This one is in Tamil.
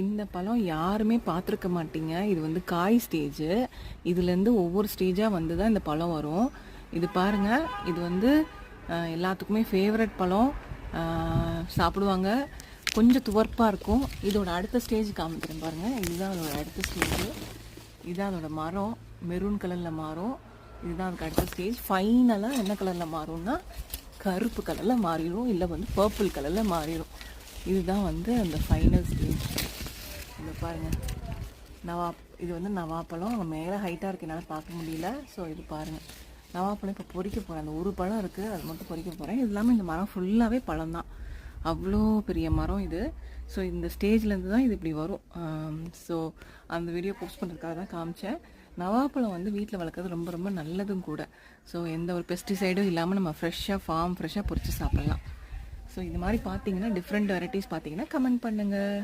இந்த பழம் யாருமே பார்த்துருக்க மாட்டீங்க. இது வந்து காய் ஸ்டேஜு இதுலேருந்து ஒவ்வொரு ஸ்டேஜாக வந்து தான் இந்த பழம் வரும். இது பாருங்கள் இது வந்து எல்லாத்துக்குமே ஃபேவரட் பழம். சாப்பிடுவாங்க. கொஞ்சம் துவர்ப்பாக இருக்கும். இதோட அடுத்த ஸ்டேஜ் காமிக்கிறேன் பாருங்கள் இதுதான் அதோட அடுத்த ஸ்டேஜ் இதுதான் அதோட மரம். மெரூன் கலரில் மாறும். இதுதான் அதுக்கு அடுத்த ஸ்டேஜ் ஃபைனலாக என்ன கலரில் மாறும்னா கருப்பு கலரில் மாறிடும் இல்லை வந்து பர்பிள் கலரில் மாறிடும் இதுதான் வந்து அந்த ஃபைனல் ஸ்டேஜ் பாருங்கள் நவா இது வந்து நவாப்பழம். அங்கே மேலே ஹைட்டாக இருக்கு. என்னால் பார்க்க முடியல. ஸோ இது பாருங்கள் நவாப்பழம் இப்போ பொறிக்க போகிறேன் அந்த ஒரு பழம் இருக்குது அது மட்டும் பொறிக்க போகிறேன் இது இல்லாமல் இந்த மரம் ஃபுல்லாகவே பழம் தான். அவ்வளோ பெரிய மரம் இது. ஸோ இந்த ஸ்டேஜ்லேருந்து தான் இது இப்படி வரும். ஸோ அந்த வீடியோ போஸ்ட் பண்ணுறதுக்காக தான் காமிச்சேன். நவாப்பழம் வந்து வீட்டில் வளர்க்குறது ரொம்ப ரொம்ப நல்லதும் கூட. ஸோ எந்த ஒரு பெஸ்டிசைடும் இல்லாமல் நம்ம ஃப்ரெஷ்ஷாக ஃபார்ம் ஃப்ரெஷ்ஷாக பொறிச்சு சாப்பிட்லாம். ஸோ இது மாதிரி பார்த்தீங்கன்னா டிஃப்ரெண்ட் வெரைட்டிஸ் பார்த்தீங்கன்னா கமெண்ட் பண்ணுங்கள்